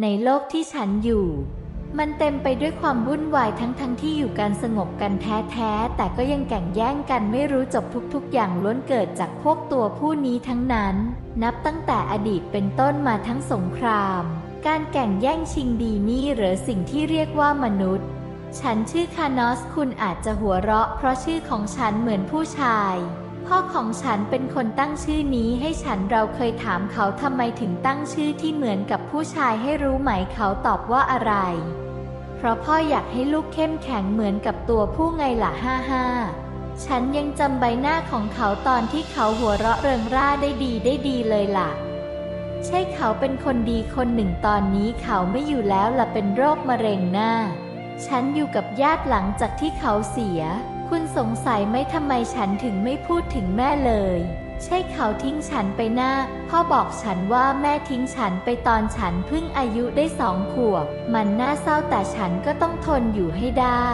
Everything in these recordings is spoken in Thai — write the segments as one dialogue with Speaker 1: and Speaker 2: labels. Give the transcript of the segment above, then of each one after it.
Speaker 1: ในโลกที่ฉันอยู่ มันเต็มไปด้วยความวุ่นวายทั้งทั้งที่อยู่กันสงบกันแท้ๆ แต่ก็ยังแก่งแย่งกันไม่รู้จบทุกๆ อย่างล้วนเกิดจากพวกตัวผู้นี้ทั้งนั้น นับตั้งแต่อดีตเป็นต้นมาทั้งสงคราม การแก่งแย่งชิงดีนี่หรือสิ่งที่เรียกว่ามนุษย์ ฉันชื่อคานอสคุณอาจจะหัวเราะ เพราะชื่อของฉันเหมือนผู้ชาย พ่อของฉันเป็นคนตั้งชื่อนี้ให้ฉันเราเคยถามเขาทำไมถึงตั้งชื่อที่เหมือนกับผู้ชายให้รู้ไหมเขาตอบว่าอะไร เพราะพ่ออยากให้ลูกเข้มแข็งเหมือนกับตัวผู้ไงล่ะฮ่าฮ่าฉันยังจำใบหน้าของเขาตอนที่เขาหัวเราะเริงร่าได้ดีได้ดีเลยล่ะ ใช่เขาเป็นคนดีคนหนึ่งตอนนี้เขาไม่อยู่แล้วล่ะเป็นโรคมะเร็งหน้า ฉันอยู่กับญาติหลังจากที่เขาเสีย คุณสงสัยไหมทำไมฉันถึงไม่พูดถึงแม่เลย ใช่เขาทิ้งฉันไปหน้า พ่อบอกฉันว่าแม่ทิ้งฉันไปตอนฉันเพิ่งอายุได้สองขวบ มันน่าเศร้าแต่ฉันก็ต้องทนอยู่ให้ได้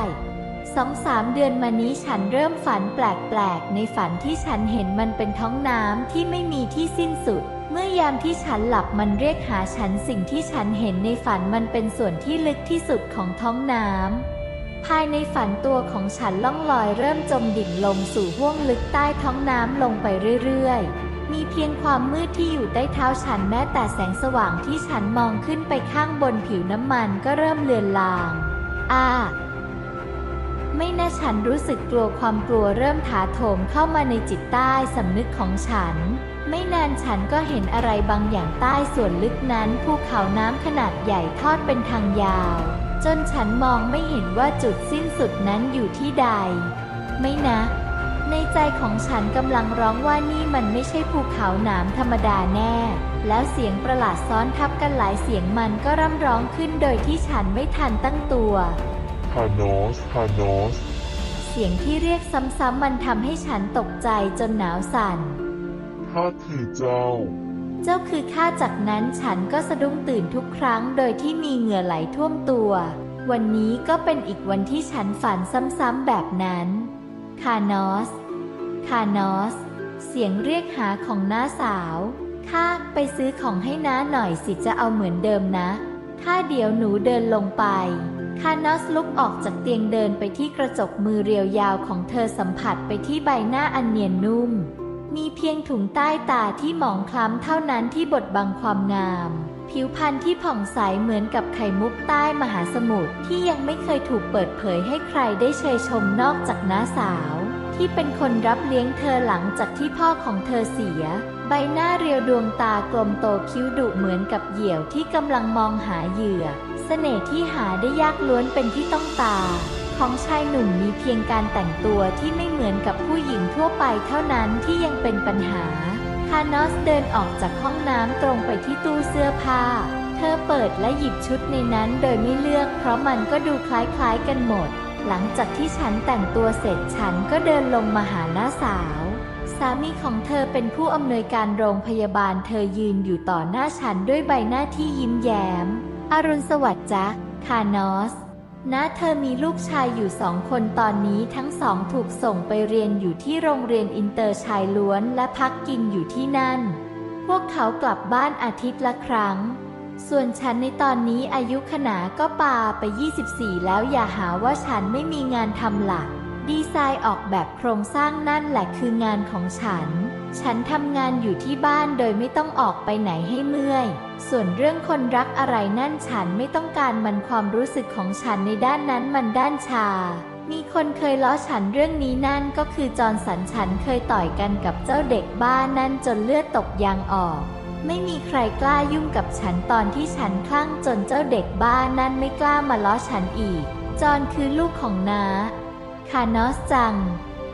Speaker 1: สองสามเดือนมานี้ฉันเริ่มฝันแปลกๆ ในฝันที่ฉันเห็นมันเป็นท้องน้ำที่ไม่มีที่สิ้นสุด เมื่อยามที่ฉันหลับมันเรียกหาฉันสิ่งที่ฉันเห็นในฝันมันเป็นส่วนที่ลึกที่สุดของท้องน้ำ ภายในฝันตัวของฉันล่องลอยเริ่มจมดิ่งลงสู่ห้วงลึกใต้ท้องน้ำลงไปเรื่อยๆ มีเพียงความมืดที่อยู่ใต้เท้าฉันแม้แต่แสงสว่างที่ฉันมองขึ้นไปข้างบนผิวน้ำมันก็เริ่มเลือนลางอ่าไม่น่าฉันรู้สึกกลัวความกลัวเริ่มถาโถมเข้ามาในจิตใต้สำนึกของฉัน ไม่นานฉันก็เห็นอะไรบางอย่างใต้ส่วนลึกนั้นภูเขาน้ำขนาดใหญ่ทอดเป็นทางยาว จนฉันมองไม่เห็นว่าจุดสิ้นสุดนั้นอยู่ที่ใด ไม่นะ ในใจของฉันกำลังร้องว่านี่มันไม่ใช่ภูเขาหนามธรรมดาแน่ แล้วเสียงประหลาดซ้อนทับกันหลายเสียงมันก็ร่ำร้องขึ้นโดยที่ฉันไม่ทันตั้งตัว
Speaker 2: คานอสคานอส
Speaker 1: เสียงที่เรียกซ้ำๆมันทำให้ฉันตกใจจนหนาวสั่น
Speaker 2: ข้าคือเจ้า
Speaker 1: เจ้าคือข้าจากนั้นฉันก็สะดุ้งตื่นทุกครั้งโดยที่มีเหงื่อไหลท่วมตัว วันนี้ก็เป็นอีกวันที่ฉันฝันซ้ำๆแบบนั้น คานอส คานอส เสียงเรียกหาของน้าสาวข้าไปซื้อของให้น้าหน่อยสิจะเอาเหมือนเดิมนะข้าเดี๋ยวหนูเดินลงไปคานอสลุกออกจากเตียงเดินไปที่กระจกมือเรียวยาวของเธอสัมผัสไปที่ใบหน้าอันเนียนนุ่ม มีเพียงถุงใต้ตาที่หมองคล้ำเท่านั้นที่บดบังความงาม ผิวพรรณที่ผ่องใสเหมือนกับไข่มุกใต้มหาสมุทรที่ยังไม่เคยถูกเปิดเผยให้ใครได้เชยชมนอกจากน้าสาว ที่เป็นคนรับเลี้ยงเธอหลังจากที่พ่อของเธอเสีย ใบหน้าเรียวดวงตากลมโตคิ้วดุเหมือนกับเหยี่ยวที่กำลังมองหาเหยื่อ เสน่ห์ที่หาได้ยากล้วนเป็นที่ต้องตา ของชายหนุ่มมีเพียงการแต่งตัวที่ไม่เหมือนกับผู้หญิงทั่วไปเท่านั้นที่ยังเป็นปัญหาคานอสเดินออกจากห้องน้ำตรงไปที่ตู้เสื้อผ้า เธอเปิดและหยิบชุดในนั้นโดยไม่เลือก เพราะมันก็ดูคล้ายๆกันหมด หลังจากที่ฉันแต่งตัวเสร็จฉันก็เดินลงมาหาหน้าสาว สามีของเธอเป็นผู้อำนวยการโรงพยาบาล เธอยืนอยู่ต่อหน้าฉันด้วยใบหน้าที่ยิ้มแย้ม อรุณสวัสดิ์จ๊ะคานอส นะเธอมีลูกชายอยู่สองคนตอนนี้ทั้งสองถูกส่งไปเรียนอยู่ที่โรงเรียนอินเตอร์ชายล้วนและพักกินอยู่ที่นั่น พวกเขากลับบ้านอาทิตย์ละครั้ง ส่วนฉันในตอนนี้อายุขนาก็ปาไป 24 แล้วอย่าหาว่าฉันไม่มีงานทำหลัก ดีไซน์ออกแบบโครงสร้างนั่นแหละคืองานของฉัน ฉันทำงานอยู่ที่บ้านโดยไม่ต้องออกไปไหนให้เมื่อย ส่วนเรื่องคนรักอะไรนั่นฉันไม่ต้องการมันความรู้สึกของฉันในด้านนั้นมันด้านชา มีคนเคยล้อฉันเรื่องนี้นั่นก็คือจอร์นสันฉันเคยต่อยกันกับเจ้าเด็กบ้านนั่นจนเลือดตกยางออก ไม่มีใครกล้ายุ่งกับฉันตอนที่ฉันคลั่งจนเจ้าเด็กบ้านนั่นไม่กล้ามาล้อฉันอีก จอร์นคือลูกของน้าคานอสจัง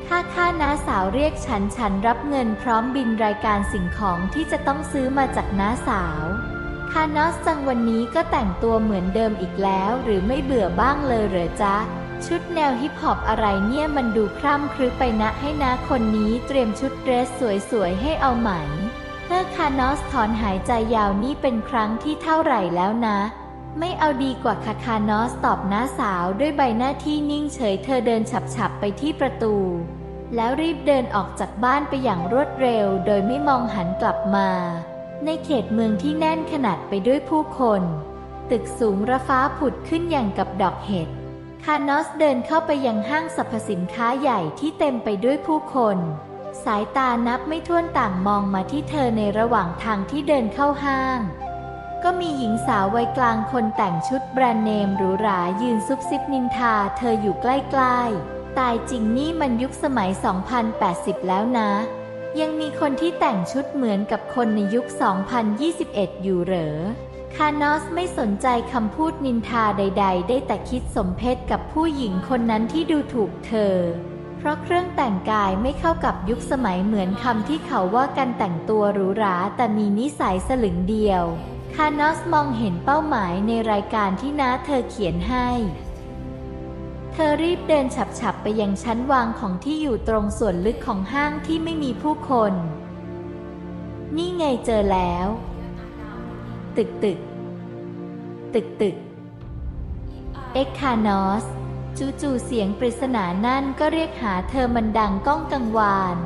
Speaker 1: ค่าค่าน้าสาวเรียกฉันฉันรับเงินพร้อมบินรายการสิ่งของที่จะต้องซื้อมาจากน้าสาว คานอสจังวันนี้ก็แต่งตัวเหมือนเดิมอีกแล้ว หรือไม่เบื่อบ้างเลยเหรอจ๊ะ ชุดแนวฮิปฮอปอะไรเนี่ยมันดูคร่ำครึไปนะให้น้าคนนี้เตรียมชุดเดรสสวยๆให้เอาไหมเมื่อคานอสถอนหายใจยาวนี่เป็นครั้งที่เท่าไหร่แล้วนะ ไม่เอาดีกว่าคาคานอสตอบน้าสาวด้วยใบหน้าที่นิ่งเฉยเธอเดินฉับๆไปที่ประตู แล้วรีบเดินออกจากบ้านไปอย่างรวดเร็ว โดยไม่มองหันกลับมา ในเขตเมืองที่แน่นขนาดไปด้วยผู้คน ตึกสูงระฟ้าผุดขึ้นอย่างกับดอกเห็ด คานอสเดินเข้าไปยังห้างสรรพสินค้าใหญ่ที่เต็มไปด้วยผู้คน สายตานับไม่ถ้วนต่างมองมาที่เธอในระหว่างทางที่เดินเข้าห้าง ก็มีหญิงสาววัยกลางคนแต่งชุดแบรนด์เนมหรูหรายืนซุบซิบนินทาเธออยู่ใกล้ๆ ตายจริงนี่มันยุคสมัย 2080 แล้วนะ ยังมีคนที่แต่งชุดเหมือนกับคนในยุค 2021 อยู่เหรอ คานอสไม่สนใจคำพูดนินทาใด ๆ ได้แต่คิดสมเพชกับผู้หญิงคนนั้นที่ดูถูกเธอ เพราะเครื่องแต่งกายไม่เข้ากับยุคสมัยเหมือนคำที่เขาว่ากันแต่งตัวหรูหราแต่มีนิสัยสลึงเดียว คานอสมองเห็นเป้าหมายในรายการที่น้าเธอเขียนให้ เธอรีบเดินฉับๆไปยังชั้นวางของที่อยู่ตรงส่วนลึกของห้างที่ไม่มีผู้คน นี่ไงเจอแล้ว ตึกตึก ตึกตึก เอ็กคานอส จู่ๆเสียงปริศนานั่นก็เรียกหาเธอมันดังก้องกังวาน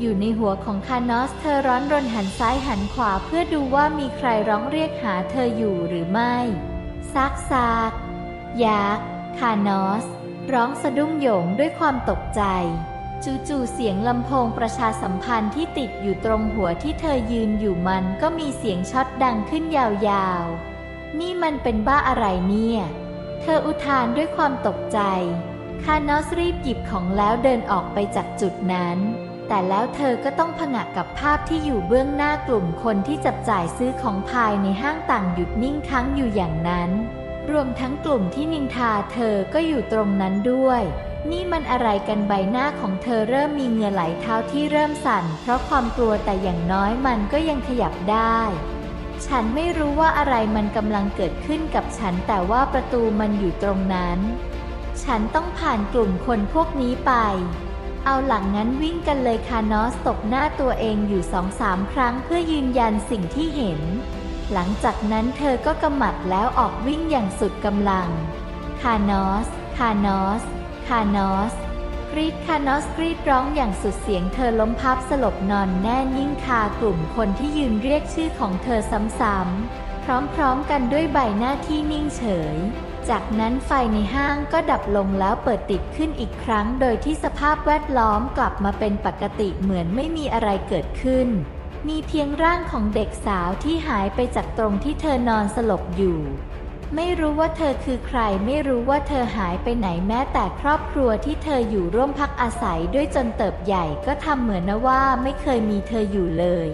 Speaker 1: อยู่ในหัวของคานอสเธอร้อนรนหันซ้ายหันขวาเพื่อดูว่ามีใครร้องเรียกหาเธออยู่หรือไม่ซักซากยักษ์คานอส ร้องสะดุ้งโหยงด้วยความตกใจ จู่ๆเสียงลำโพงประชาสัมพันธ์ที่ติดอยู่ตรงหัวที่เธอยืนอยู่มันก็มีเสียงช็อตดังขึ้นยาวๆ นี่มันเป็นบ้าอะไรเนี่ย เธออุทานด้วยความตกใจ คานอสรีบหยิบของแล้วเดินออกไปจากจุดนั้น แต่แล้วเธอก็ต้องผงะกับภาพที่อยู่เบื้องหน้ากลุ่มคนที่จับจ่ายซื้อของภายในห้างต่างหยุดนิ่งค้างอยู่อย่างนั้น รวมทั้งกลุ่มที่นินทาเธอก็อยู่ตรงนั้นด้วย นี่มันอะไรกันใบหน้าของเธอเริ่มมีเหงื่อไหลเท้าที่เริ่มสั่น เพราะความกลัวแต่อย่างน้อยมันก็ยังขยับได้ ฉันไม่รู้ว่าอะไรมันกำลังเกิดขึ้นกับฉันแต่ว่าประตูมันอยู่ตรงนั้น ฉันต้องผ่านกลุ่มคนพวกนี้ไปเอาหลังงั้นวิ่งกันเลยคานอสตบหน้าตัวเองอยู่สองสามครั้งเพื่อยืนยันสิ่งที่เห็น หลังจากนั้นเธอก็กำหมัดแล้วออกวิ่งอย่างสุดกำลัง คานอส คานอส คานอส กรีดคานอสกรีดร้องอย่างสุดเสียงเธอล้มพับสลบนอนแน่นิ่งคากลุ่มคนที่ยืนเรียกชื่อของเธอซ้ำๆ พร้อมๆกันด้วยใบหน้าที่นิ่งเฉย จากนั้นไฟในห้างก็ดับลงแล้วเปิดติดขึ้นอีกครั้ง โดยที่สภาพแวดล้อมกลับมาเป็นปกติเหมือนไม่มีอะไรเกิดขึ้น มีเพียงร่างของเด็กสาวที่หายไปจากตรงที่เธอนอนสลบอยู่ ไม่รู้ว่าเธอคือใครไม่รู้ว่าเธอหายไปไหนแม้แต่ครอบครัวที่เธออยู่ร่วมพักอาศัยด้วยจนเติบใหญ่ก็ทำเหมือนนะว่าไม่เคยมีเธออยู่เลย